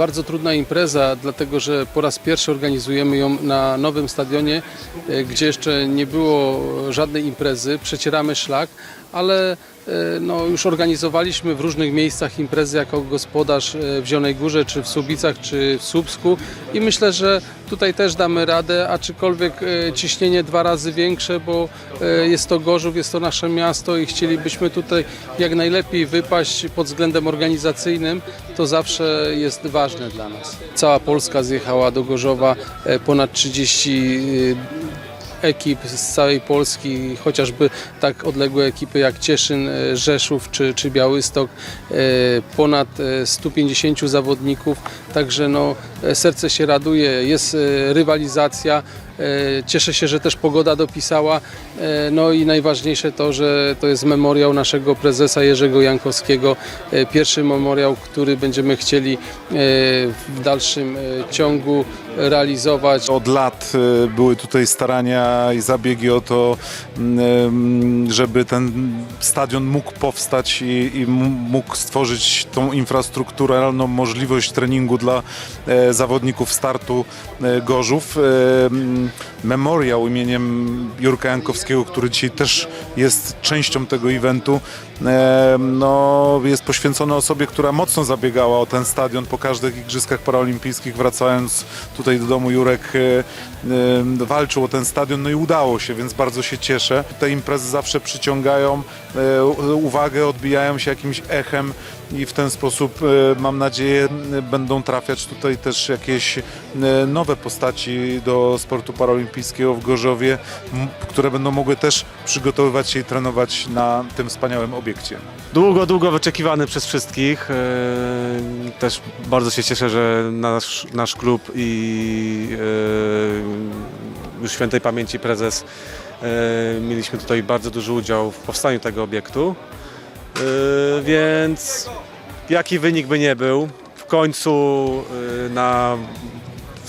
bardzo trudna impreza, dlatego że po raz pierwszy organizujemy ją na nowym stadionie, e, gdzie jeszcze nie było żadnej imprezy. Przecieramy szlak, ale no, już organizowaliśmy w różnych miejscach imprezy jako gospodarz e, w Zielonej Górze, czy w Słubicach, czy w Słupsku i myślę, że tutaj też damy radę, aczkolwiek e, ciśnienie dwa razy większe, bo e, jest to Gorzów, jest to nasze miasto i chcielibyśmy tutaj jak najlepiej wypaść pod względem organizacyjnym, to zawsze jest ważne dla nas. Cała Polska zjechała do Gorzowa, e, ponad 30 ekip z całej Polski, chociażby tak odległe ekipy jak Cieszyn, e, Rzeszów czy, czy Białystok, e, ponad e, 150 zawodników, także no, e, serce się raduje, jest e, rywalizacja, e, cieszę się, że też pogoda dopisała, e, no i najważniejsze to, że to jest memoriał naszego prezesa Jerzego Jankowskiego, e, pierwszy memoriał, który będziemy chcieli e, w dalszym e, ciągu realizować. Od lat były tutaj starania i zabiegi o to, mm, żeby ten stadion mógł powstać i, i mógł stworzyć tą infrastrukturalną możliwość treningu dla e, zawodników startu e, Gorzów. Memoriał imieniem Jurka Jankowskiego, który dzisiaj też jest częścią tego eventu, e, no, jest poświęcony osobie, która mocno zabiegała o ten stadion po każdych Igrzyskach Paraolimpijskich, wracając tutaj do domu Jurek e, e, walczył o ten stadion, no i udało się, więc bardzo się cieszę. Te imprezy zawsze przyciągają uwagę, odbijają się jakimś echem i w ten sposób mam nadzieję będą trafiać tutaj też jakieś nowe postaci do sportu paralimpijskiego w Gorzowie, które będą mogły też przygotowywać się i trenować na tym wspaniałym obiekcie. Długo, długo wyczekiwany przez wszystkich. E, Też bardzo się cieszę, że nasz, nasz klub i e, już świętej pamięci prezes e, mieliśmy tutaj bardzo duży udział w powstaniu tego obiektu. E, Więc jaki wynik by nie był, w końcu e, na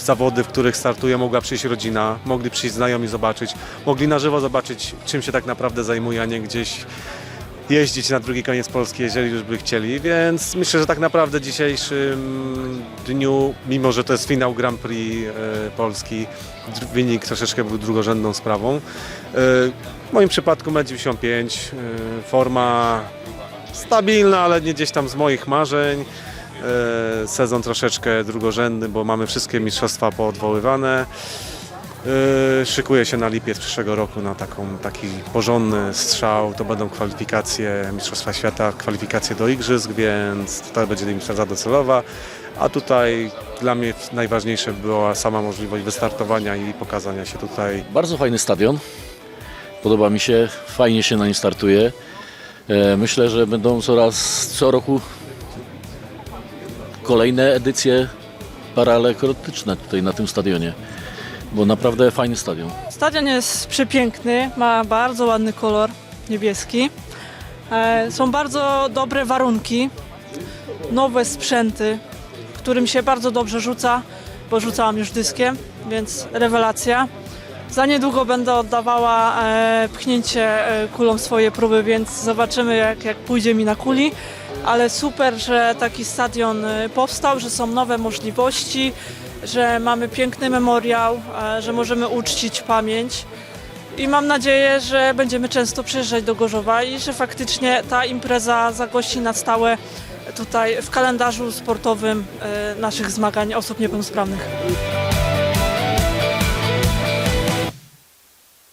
zawody, w których startuje, mogła przyjść rodzina, mogli przyjść znajomi zobaczyć, mogli na żywo zobaczyć, czym się tak naprawdę zajmuje, a nie gdzieś jeździć na drugi koniec Polski, jeżeli już by chcieli, więc myślę, że tak naprawdę w dzisiejszym dniu, mimo że to jest finał Grand Prix e, Polski, wynik troszeczkę był drugorzędną sprawą. E, w moim przypadku M95, e, forma stabilna, ale nie gdzieś tam z moich marzeń. E, Sezon troszeczkę drugorzędny, bo mamy wszystkie mistrzostwa poodwoływane. Yy, Szykuję się na lipiec przyszłego roku na taką, taki porządny strzał. To będą kwalifikacje Mistrzostwa Świata, kwalifikacje do Igrzysk, więc to będzie impreza docelowa. A tutaj dla mnie najważniejsze była sama możliwość wystartowania i pokazania się tutaj Bardzo fajny stadion. Podoba mi się, fajnie się na nim startuje. E, Myślę, że będą coraz co roku kolejne edycje paralekrotyczne tutaj na tym stadionie. Bo naprawdę fajny stadion. Stadion jest przepiękny, ma bardzo ładny kolor niebieski. E, Są bardzo dobre warunki, nowe sprzęty, którym się bardzo dobrze rzuca, bo rzucałam już dyskiem, więc rewelacja. Za niedługo będę oddawała e, pchnięcie e, kulą swoje próby, więc zobaczymy jak, jak pójdzie mi na kuli. Ale super, że taki stadion e, powstał, że są nowe możliwości, że mamy piękny memoriał, że możemy uczcić pamięć. I mam nadzieję, że będziemy często przyjeżdżać do Gorzowa i że faktycznie ta impreza zagości na stałe tutaj w kalendarzu sportowym e, naszych zmagań osób niepełnosprawnych.